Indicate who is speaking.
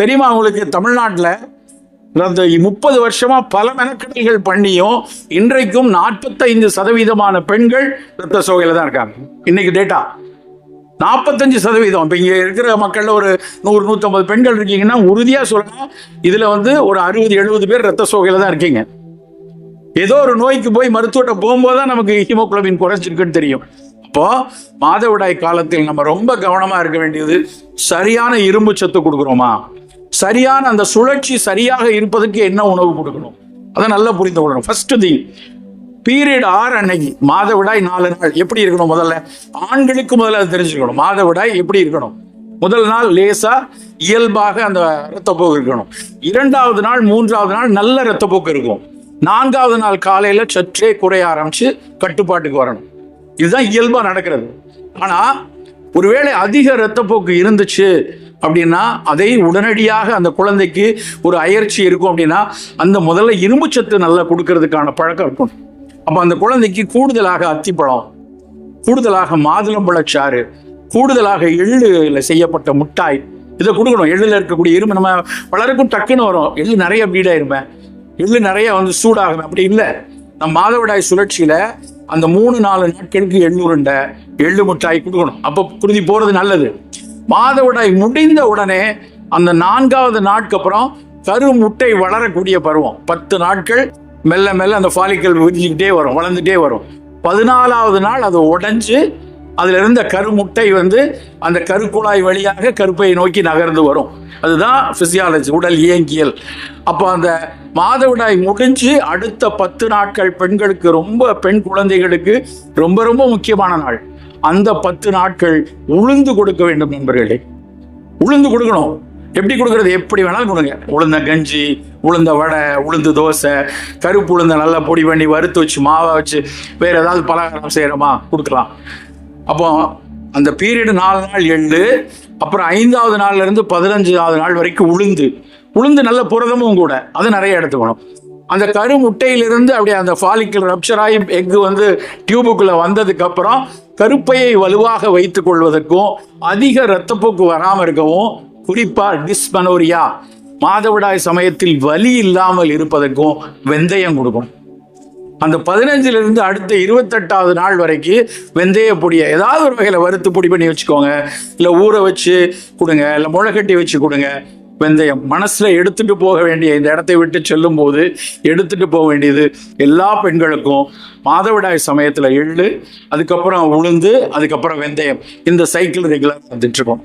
Speaker 1: தெரியுமா உங்களுக்கு தமிழ்நாட்டில் அந்த முப்பது வருஷமா பல மெனக்கடல்கள் பண்ணியும் இன்றைக்கும் நாற்பத்தைந்து சதவீதமான பெண்கள் ரத்த சோகையில தான் இருக்காங்க. இன்னைக்கு டேட்டா நாற்பத்தஞ்சு சதவீதம். இப்போ இங்கே இருக்கிற மக்கள்ல ஒரு நூறு நூற்றம்பது பெண்கள் இருக்கீங்கன்னா உறுதியாக சொல்லலாம் இதில் வந்து ஒரு அறுபது எழுபது பேர் ரத்த சோகையில தான் இருக்கீங்க. ஏதோ ஒரு நோய்க்கு போய் மருத்துவட்ட போகும்போது தான் நமக்கு ஹீமோகுளோபின் குறைஞ்சிருக்குன்னு தெரியும். அப்போ மாதவிடாய் காலத்தில் நம்ம ரொம்ப கவனமாக இருக்க வேண்டியது சரியான இரும்பு சத்து கொடுக்குறோமா? சரியான அந்த சுழற்சி சரியாக இருப்பதற்கு என்ன உணவு கொடுக்கணும்? அதை நல்லா புரிந்து கொள்ளணும். ஃபர்ஸ்ட் திங் பீரியட் ஆறு அன்னைக்கு மாதவிடாய் நாலு நாள். எப்படி இருக்கணும் முதல்ல? ஆண்களுக்கு முதல்ல அதை தெரிஞ்சுக்கணும். மாதவிடாய் எப்படி இருக்கணும்? முதல் நாள் லேசா இயல்பாக அந்த இரத்தப்போக்கு இருக்கணும். இரண்டாவது நாள் மூன்றாவது நாள் நல்ல இரத்தப்போக்கு இருக்கும். நான்காவது நாள் காலையில சற்றே குறைய ஆரம்பிச்சு கட்டுப்பாட்டுக்கு வரணும். இதுதான் இயல்பா நடக்கிறது. ஆனா ஒருவேளை அதிக இரத்தப்போக்கு இருந்துச்சு அப்படின்னா அதை உடனடியாக அந்த குழந்தைக்கு ஒரு அயற்சி இருக்கும் அப்படின்னா அந்த முதல்ல இரும்புச்சத்து நல்லா கொடுக்கறதுக்கான பழக்கம் இருக்கும். அப்போ அந்த குழந்தைக்கு கூடுதலாக அத்திப்பழம் கூடுதலாக மாதுளம்பழச்சாறு கூடுதலாக எள்ளுல செய்யப்பட்ட முட்டாய் இதை கொடுக்கணும். எள்ளில் இருக்கக்கூடிய இரும்பு நம்ம பலருக்கும் டக்குன்னு வரும். எள்ளு நிறைய பீடாயிருமே எள்ளு நிறைய வந்து சூடாகும். அப்படி இல்லை. நம்ம மாதவிடாய் சுழற்சியில அந்த மூணு நாலு நாட்களுக்கு எள்ளுருண்டை எள்ளு முட்டாய் கொடுக்கணும். அப்போ குருதி போறது நல்லது. மாதவிடாய் முடிந்த உடனே அந்த நான்காவது நாட்கு அப்புறம் கரு முட்டை வளரக்கூடிய பருவம். பத்து நாட்கள் மெல்ல மெல்ல அந்த ஃபாலிக்கல் விரிஞ்சுக்கிட்டே வரும் வளர்ந்துட்டே வரும். பதினாலாவது நாள் அது உடைஞ்சு அதுல இருந்த கருமுட்டை வந்து அந்த கருக்குழாய் வழியாக கருப்பையை நோக்கி நகர்ந்து வரும். அதுதான் பிசியாலஜி உடல் இயங்கியல். அப்போ அந்த மாதவிடாய் முடிஞ்சு அடுத்த பத்து நாட்கள் பெண்களுக்கு ரொம்ப பெண் குழந்தைகளுக்கு ரொம்ப ரொம்ப முக்கியமான நாள். அந்த பத்து நாட்கள் உளுந்து கொடுக்க வேண்டும் நண்பர்களே. உளுந்து கொடுக்கணும். எப்படி கொடுக்கறது? எப்படி வேணாலும் கொடுங்க. உளுந்த கஞ்சி உளுந்த வடை உளுந்து தோசை கருப்பு உளுந்த நல்லா பொடி பண்ணி வறுத்து வச்சு மாவை வச்சு வேற ஏதாவது பலகாரம் செய்கிறோமா கொடுக்கலாம். அப்போ அந்த பீரியடு நாலு நாள் எள்ளு அப்புறம் ஐந்தாவது நாள்ல இருந்து பதினஞ்சாவது நாள் வரைக்கும் உளுந்து. உளுந்து நல்ல புரதமும் கூட. அது நிறைய எடுத்துக்கணும். அந்த கரு முட்டையிலிருந்து அப்படியே அந்த ஃபாலிக்கல் ரப்சர் ஆகி எக்கு வந்து டியூபுக்குள்ள வந்ததுக்கு அப்புறம் கருப்பையை வலுவாக வைத்துக் கொள்வதற்கும் அதிக இரத்தப்போக்கு வராமல் இருக்கவும் குறிப்பா டிஸ்மனோரியா மாதவிடாய் சமயத்தில் வலி இல்லாமல் இருப்பதற்கும் வெந்தயம் கொடுக்கும். அந்த பதினஞ்சுல இருந்து அடுத்த இருபத்தெட்டாவது நாள் வரைக்கும் வெந்தய பொடியை ஏதாவது ஒரு வகையில் வறுத்து பொடி பண்ணி வச்சுக்கோங்க. இல்லை ஊற வச்சு கொடுங்க இல்லை முளைக்கட்டி வச்சு கொடுங்க. வெந்தயம் மனசில் எடுத்துட்டு போக வேண்டிய இந்த இடத்தை விட்டு செல்லும் போது எடுத்துட்டு போக வேண்டியது எல்லா பெண்களுக்கும் மாதவிடாய் சமயத்தில் எள்ளு அதுக்கப்புறம் உளுந்து அதுக்கப்புறம் வெந்தயம். இந்த சைக்கிள் ரெகுலர் வந்துட்டு இருக்கோம்.